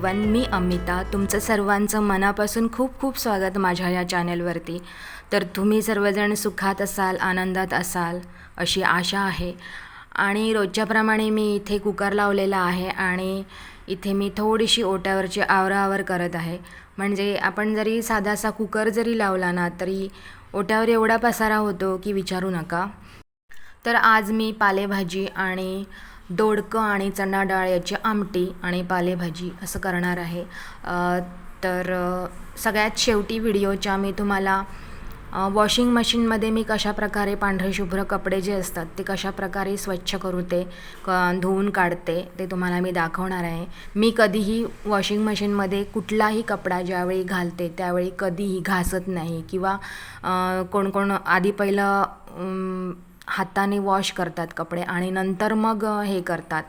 Everyone मी अमिता तुमचं सर्वांचं मनापासून खूप खूप स्वागत माझ्या या चॅनेलवरती. तर तुम्ही सर्वजण सुखात असाल आनंदात असाल अशी आशा आहे. आणि रोजच्याप्रमाणे मी इथे कुकर लावलेला आहे आणि इथे मी थोडीशी ओट्यावरची आवराआवर करत आहे. म्हणजे आपण जरी साधासा कुकर जरी लावला ना तरी ओट्यावर एवढा पसारा होतो की विचारू नका. तर आज मी पालेभाजी आणि दोडकं आणि चणा डाळ याची आमटी आणि पालेभाजी असं करणार आहे. तर सगळ्यात शेवटी व्हिडिओच्या मी तुम्हाला वॉशिंग मशीनमध्ये मी कशाप्रकारे पांढरे शुभ्र कपडे जे असतात ते कशाप्रकारे स्वच्छ करू ते क धुवून काढते ते तुम्हाला मी दाखवणार आहे. मी कधीही वॉशिंग मशीनमध्ये कुठलाही कपडा ज्यावेळी घालते त्यावेळी कधीही घासत नाही किंवा कोण कोण आधी पहिलं हाताने वॉश करतात कपडे आणि नंतर मग हे करतात.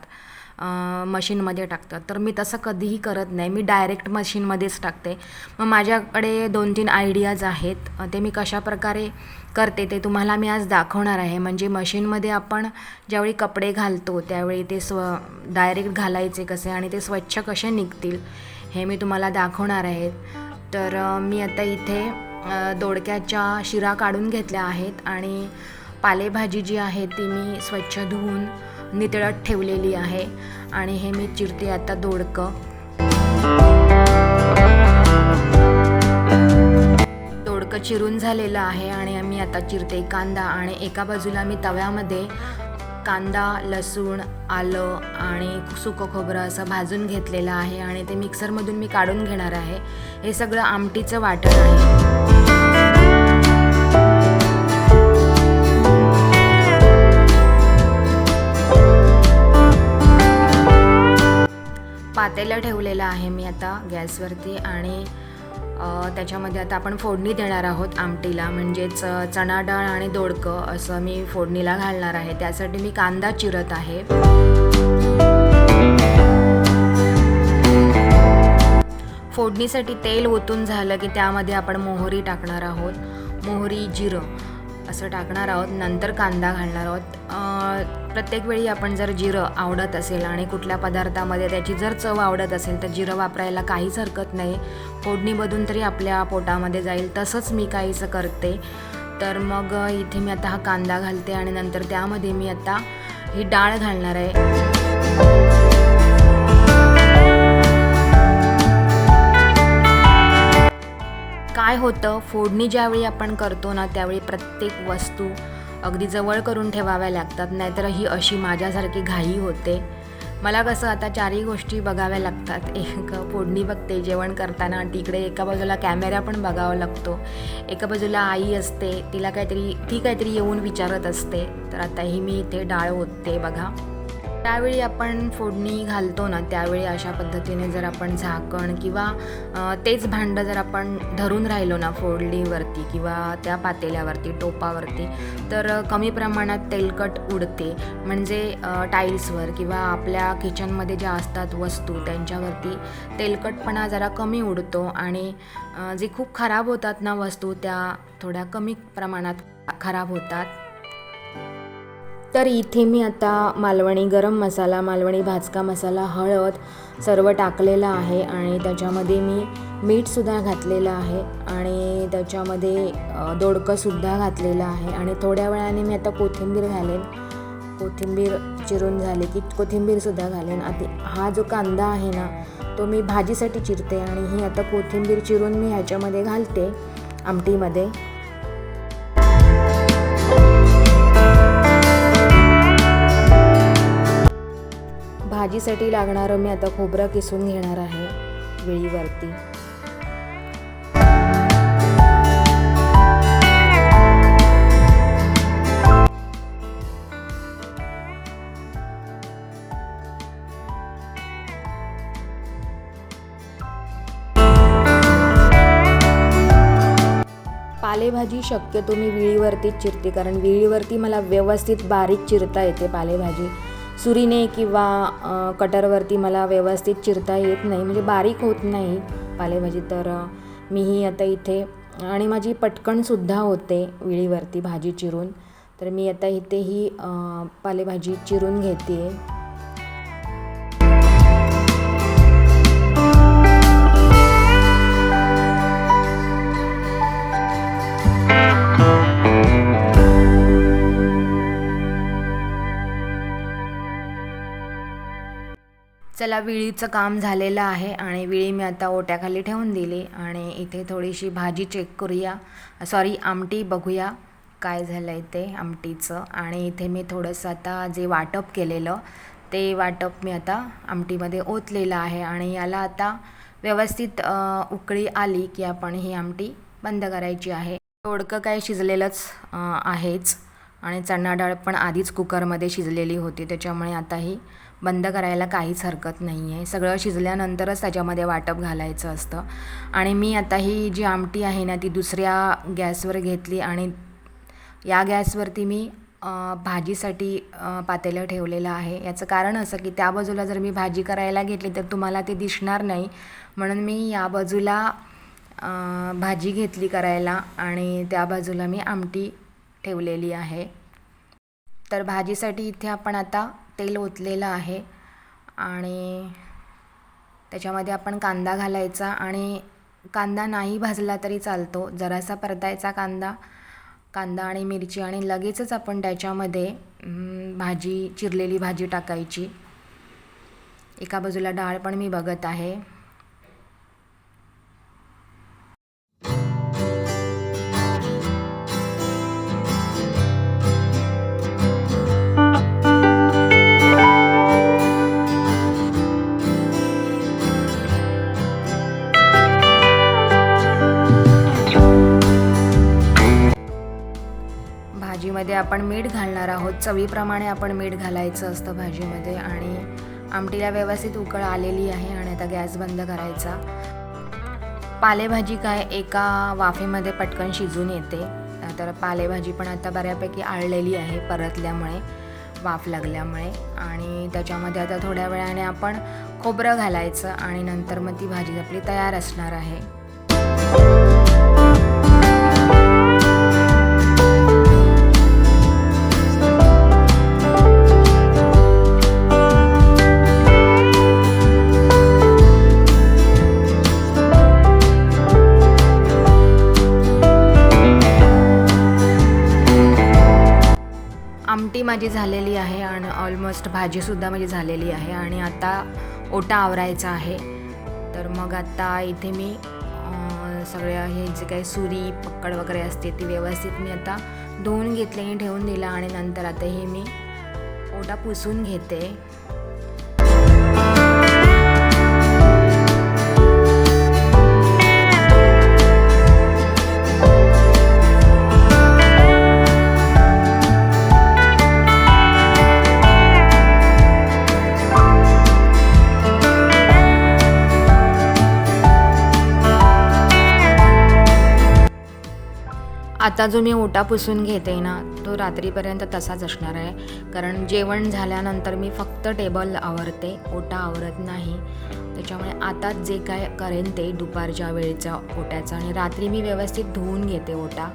मशीनमध्ये टाकतात. तर मी तसं कधीही करत नाही. मी डायरेक्ट मशीनमध्येच टाकते. मग माझ्याकडे दोन तीन आयडियाज आहेत ते मी कशाप्रकारे करते ते तुम्हाला मी आज दाखवणार आहे. म्हणजे मशीनमध्ये आपण ज्यावेळी कपडे घालतो त्यावेळी ते स्व डायरेक्ट घालायचे कसे आणि ते स्वच्छ कसे निघतील हे मी तुम्हाला दाखवणार आहे. तर मी आता इथे दोडक्याच्या शिरा काढून घेतल्या आहेत आणि पालेभाजी जी आहे ती मी स्वच्छ धुवून नितळत ठेवलेली आहे आणि हे मी चिरते आता दोडकं. दोडकं चिरून झालेलं आहे आणि मी आता चिरते कांदा आणि एका बाजूला मी तव्यामध्ये कांदा लसूण आलं आणि सुकं खोबरं असं भाजून घेतलेलं आहे आणि ते मिक्सरमधून मी काढून घेणार आहे. हे सगळं आमटीचं वाटण आहे. पातेलं ठेवलेलं आहे मी आता गॅसवरती आणि त्याच्यामध्ये आता आपण फोडणी देणार आहोत आमटीला म्हणजेच चणा डाळ आणि दोडकं असं मी फोडणीला घालणार आहे. त्यासाठी मी कांदा चिरत आहे. फोडणीसाठी तेल ओतून झालं की त्यामध्ये आपण मोहरी टाकणार आहोत. मोहरी जिरं. असं टाकणार आहोत नंतर कांदा घालणार आहोत. प्रत्येक वेळी आपण जर जिरं आवडत असेल आणि कुठल्या पदार्थामध्ये त्याची जर चव आवडत असेल तर जिरं वापरायला काहीच हरकत नाही. फोडणीमधून तरी आपल्या पोटामध्ये जाईल तसंच मी काहीसं करते. तर मग इथे मी आता हा कांदा घालते आणि नंतर त्यामध्ये मी आता ही डाळ घालणार आहे. काय होतं? फोडणी ज्यावेळी आपण करतो ना त्यावेळी प्रत्येक वस्तू अगदी जवळ करून ठेवाव्या लागतात. नाहीतर ही अशी माझ्यासारखी घाई होते. मला कसं आता चारही गोष्टी बघाव्या लागतात. एक फोडणी बघते जेवण करताना तिकडे एका बाजूला कॅमेरा पण बघावा लागतो. एका बाजूला आई असते तिला काहीतरी ती काहीतरी येऊन विचारत असते. तर आता ही मी इथे डाळ ओतते बघा. त्यावेळी आपण फोडणी घालतो ना त्यावेळी अशा पद्धतीने जर आपण झाकण किंवा तेच भांडं जर आपण धरून राहिलो ना फोडणीवरती किंवा त्या पातेल्यावरती टोपावरती तर कमी प्रमाणात तेलकट उडते. म्हणजे टाईल्सवर किंवा आपल्या किचनमध्ये ज्या असतात वस्तू त्यांच्यावरती तेलकटपणा जरा कमी उडतो आणि जे खूप खराब होतात ना वस्तू त्या थोड्या कमी प्रमाणात खराब होतात. तर इथे मी आता मालवणी गरम मसाला मालवणी भाजका मसाला हळद सर्व टाकलेलं आहे आणि त्याच्यामध्ये मी मीठसुद्धा घातलेलं आहे आणि त्याच्यामध्ये दोडकंसुद्धा घातलेलं आहे आणि थोड्या वेळाने मी आता कोथिंबीर घालेन. कोथिंबीर चिरून झाली की कोथिंबीरसुद्धा घालेन. आता हा जो कांदा आहे ना तो मी भाजीसाठी चिरते आणि ही आता कोथिंबीर चिरून मी ह्याच्यामध्ये घालते आमटीमध्ये. भाजीसाठी लागणारं मी आता खोबरं किसून घेणार आहे वेळीवरती. पालेभाजी शक्यतो मी विळीवरतीच चिरते कारण विळीवरती मला व्यवस्थित बारीक चिरता येते पालेभाजी. सुरीने किंवा कटरवरती मला व्यवस्थित चिरता येत नाही. म्हणजे बारीक होत नाही पालेभाजी तर मीही आता इथे आणि माझी पटकनसुद्धा होते विळीवरती भाजी चिरून. तर मी आता इथे ही पालेभाजी चिरून घेते आहे चला विळीचं काम झालेलं आहे आणि विळी मी आता ओट्याखाली ठेवून दिली आणि इथे थोडीशी भाजी चेक करूया. सॉरी आमटी बघूया काय झालं आहे ते आमटीचं. आणि इथे मी थोडंसं आता जे वाटप केलेलं ते वाटप मी आता आमटीमध्ये ओतलेलं आहे. आणि याला आता व्यवस्थित उकळी आली की आपण ही आमटी बंद करायची आहे. तोडकं काय शिजलेलंच आहेच. आणि चणा डाळ पण आधीच कुकरमध्ये शिजलेली होती त्याच्यामुळे आता ही बंद करायला काहीच हरकत नाही आहे सगळं शिजल्यानंतरच त्याच्यामध्ये वाटप घालायचं असतं. आणि मी आता ही जी आमटी आहे ना ती दुसऱ्या गॅसवर घेतली आणि या गॅसवरती मी भाजीसाठी पातेलं ठेवलेलं आहे. याचं कारण असं की त्या बाजूला जर मी भाजी करायला घेतली तर तुम्हाला ते दिसणार नाही. म्हणून मी या बाजूला भाजी घेतली करायला आणि त्या बाजूला मी आमटी ठेवलेली आहे. तर भाजीसाठी इथे आपण आता तेल ओतलेलं आहे आणि त्याच्यामध्ये आपण कांदा घालायचा आणि कांदा नाही भाजला तरी चालतो. जरासा परतायचा कांदा कांदा आणि मिरची आणि लगेचच आपण त्याच्यामध्ये भाजी चिरलेली भाजी टाकायची. एका बाजूला डाळ पण मी बघत आहे. आपण मीठ घालणार आहोत. चवीप्रमाणे आपण मीठ घालायचं असतं भाजीमध्ये आणि आमटीला व्यवस्थित उकळ आलेली आहे आणि आता गॅस बंद करायचा. पालेभाजी काय एका वाफेमध्ये पटकन शिजून येते. तर पालेभाजी पण आता बऱ्यापैकी आळलेली आहे परतल्यामुळे वाफ लागल्यामुळे आणि त्याच्यामध्ये आता थोड्या वेळाने आपण खोबरं घालायचं आणि नंतर मग ती भाजी आपली तयार असणार आहे. ती माझी झालेली आहे आणि ऑलमोस्ट भाजीसुद्धा माझी झालेली आहे आणि आता ओटा आवरायचा आहे. तर मग आता इथे मी सगळ्या हे जे काही सुरी पक्कड वगैरे असते ती व्यवस्थित मी आता धुवून घेतले आणि ठेवून दिला आणि नंतर आता हे मी ओटा पुसून घेते. आता जो मी ओटा पुसून घेते ना तो रात्रीपर्यंत तसाच असणार आहे. कारण जेवण झाल्यानंतर मी फक्त टेबल आवरते ओटा आवरत नाही. त्याच्यामुळे आता जे काय करेन ते दुपारच्या वेळेचा ओट्याचं आणि रात्री मी व्यवस्थित धुवून घेते ओटा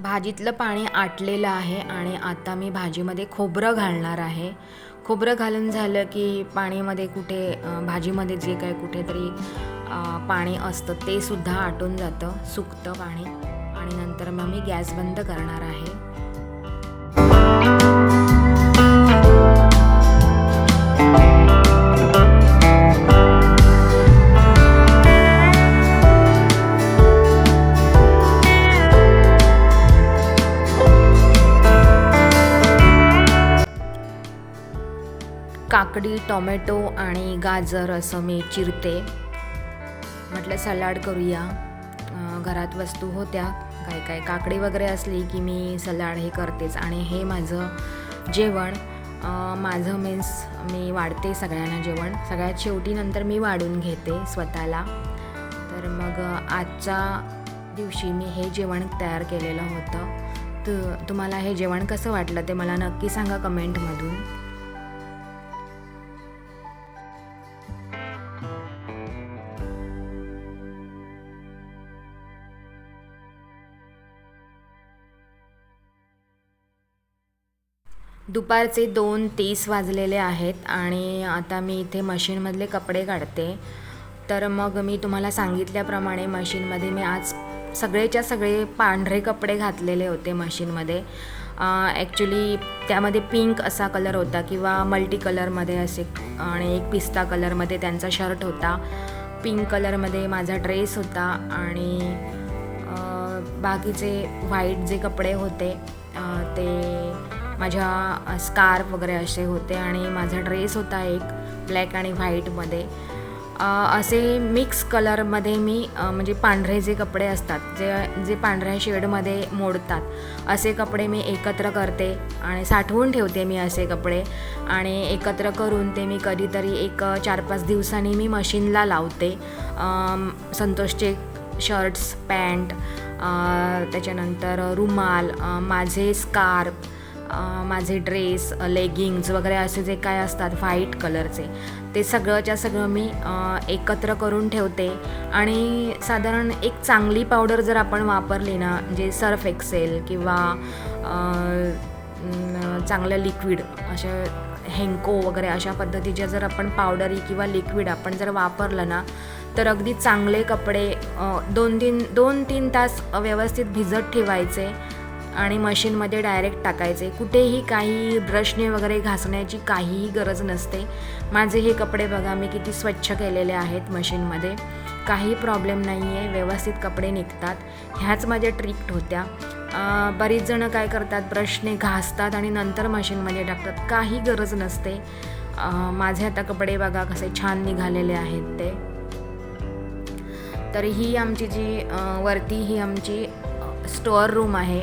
भाजीतलं पाणी आटलेलं आहे आणि आता मी भाजीमध्ये खोबरं घालणार आहे. खोबरं घालून झालं की पाणीमध्ये कुठे भाजीमध्ये जे काय कुठेतरी पाणी असतं ते सुद्धा आटून जातं सुकतं पाणी. आणि नंतर मग मी गॅस बंद करणार आहे. काकडी टोमॅटो आणि गाजर असं मी चिरते. म्हटलं सलाड करूया. घरात वस्तू होत्या. काय काय काकडी वगैरे असली की मी सलाड हे करतेच. आणि हे माझं जेवण. माझं मीन्स मी वाढते सगळ्यांना जेवण. सगळ्यात शेवटी नंतर मी वाढून घेते स्वतःला. तर मग आजच्या दिवशी मी हे जेवण तयार केलेलं होतं. तु तुम्हाला हे जेवण कसं वाटलं ते मला नक्की सांगा कमेंटमधून. दुपारचे दोन तीस वाजलेले आहेत आणि आता मी इथे मशीनमधले कपडे काढते. तर मग मी तुम्हाला सांगितल्याप्रमाणे मशीनमध्ये मी आज सगळेच्या सगळे पांढरे कपडे घातलेले होते मशीनमध्ये. ॲक्च्युली त्यामध्ये पिंक असा कलर होता किंवा मल्टी कलरमध्ये असे आणि एक पिस्ता कलरमध्ये त्यांचा शर्ट होता. पिंक कलरमध्ये माझा ड्रेस होता आणि बाकीचे व्हाईट जे कपडे होते ते माझ्या स्कार्फ वगैरे असे होते आणि माझा ड्रेस होता एक ब्लॅक आणि व्हाईटमध्ये असे मिक्स कलरमध्ये मी म्हणजे पांढरे जे कपडे असतात जे जे पांढऱ्या शेडमध्ये मोडतात असे कपडे मी एकत्र करते आणि साठवून ठेवते मी असे कपडे. आणि एकत्र करून ते मी कधीतरी एक चार पाच दिवसांनी मी मशीनला लावते. संतोषचे शर्ट्स पॅन्ट त्याच्यानंतर रुमाल माझे स्कार्फ माझे ड्रेस लेगिंग्ज वगैरे असे जे काय असतात व्हाईट कलरचे ते सगळंच्या सगळं मी एकत्र करून ठेवते. आणि साधारण एक चांगली पावडर जर आपण वापरली ना म्हणजे सर्फ एक्सेल किंवा चांगलं लिक्विड अशा हेंको वगैरे अशा पद्धतीच्या जर आपण पावडरी किंवा लिक्विड आपण जर वापरलं ना तर अगदी चांगले कपडे दोन तीन दोन तीन तास व्यवस्थित भिजत ठेवायचे. आणि मशीनमध्ये डायरेक्ट टाकायचे. कुठेही काही ब्रशने वगैरे घासण्याची काहीही गरज नसते. माझे हे कपडे बघा मी किती स्वच्छ केलेले आहेत मशीनमध्ये. काही प्रॉब्लेम नाही आहे व्यवस्थित कपडे निघतात. ह्याच माझ्या ट्रिक्ट होत्या. बरीच जणं काय करतात ब्रशने घासतात आणि नंतर मशीनमध्ये टाकतात. काही गरज नसते. माझे आता कपडे बघा कसे छान निघालेले आहेत ते. तर ही आमची जी वरती ही आमची स्टोअर रूम आहे.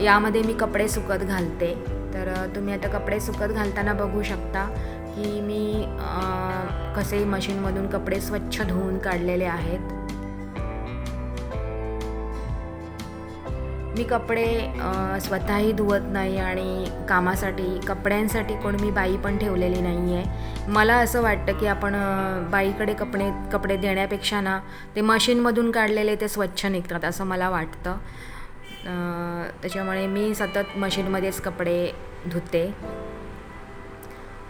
यामध्ये मी कपडे सुकत घालते. तर तुम्ही आता कपडे सुकत घालताना बघू शकता की मी कसे मशीनमधून कपडे स्वच्छ धुवून काढलेले आहेत. मी कपडे स्वतःही धुवत नाही आणि कामासाठी कपड्यांसाठी कोण मी बाई पण ठेवलेली नाही आहे मला असं वाटतं की आपण बाईकडे कपडे कपडे देण्यापेक्षा ना ते मशीनमधून काढलेले ते स्वच्छ निघतात असं मला वाटतं. त्याच्यामुळे मी सतत मशीनमध्येच कपडे धुते.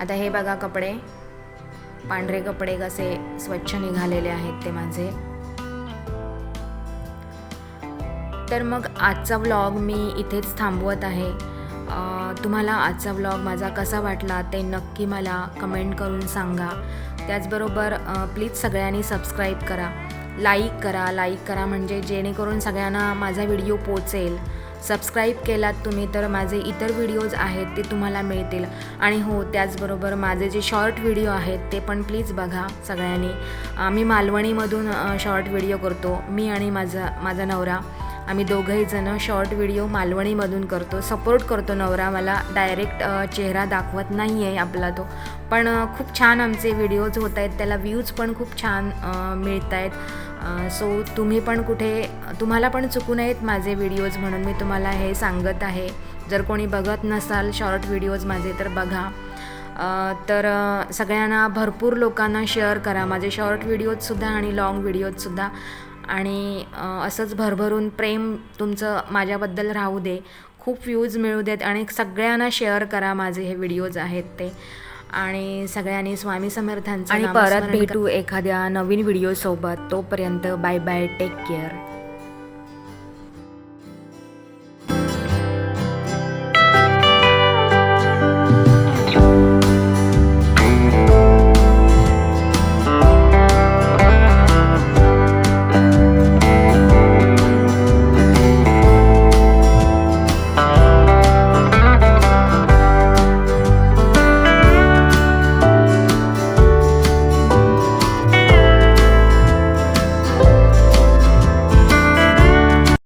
आता हे बघा कपडे. पांढरे कपडे कसे स्वच्छ निघालेले आहेत ते माझे. तर मग आजचा व्लॉग मी इथेच थांबवत आहे. तुम्हाला आजचा व्लॉग माझा कसा वाटला ते नक्की मला कमेंट करून सांगा. त्याचबरोबर प्लीज सगळ्यांनी सबस्क्राईब करा. लाईक करा लाईक करा म्हणजे जेणेकरून सगळ्यांना माझा व्हिडिओ पोचेल. सबस्क्राईब केलात तुम्ही तर माझे इतर व्हिडिओज आहेत ते तुम्हाला मिळतील. आणि हो त्याचबरोबर माझे जे शॉर्ट व्हिडिओ आहेत ते पण प्लीज बघा सगळ्यांनी. आम्ही मालवणीमधून शॉर्ट व्हिडिओ करतो. मी आणि माझा माझा नवरा. आम्ही दोघंही जण शॉर्ट व्हिडिओ मालवणीमधून करतो. सपोर्ट करतो नवरा मला. डायरेक्ट चेहरा दाखवत नाही आहे आपला तो. पण खूप छान आमचे व्हिडिओज होत आहेत त्याला व्ह्यूज पण खूप छान मिळत आहेत सो तुम्ही पण कुठे तुम्हाला पण चुकून आहेत माझे व्हिडिओज म्हणून. मी तुम्हाला हे सांगत आहे. जर कोणी बघत नसाल शॉर्ट व्हिडिओज माझे तर बघा. तर सगळ्यांना भरपूर लोकांना शेअर करा. माझे शॉर्ट व्हिडिओजसुद्धा आणि लाँग व्हिडिओजसुद्धा आणि असंच भरभरून प्रेम तुमचं माझ्याबद्दल राहू दे. खूप व्ह्यूज मिळू देत आणि सगळ्यांना शेअर करा माझे हे व्हिडिओज आहेत ते. आणि सगळ्यांनी स्वामी समर्थांचं आणि परत. भेटू एखाद्या नवीन व्हिडिओसोबत तोपर्यंत बाय बाय टेक केअर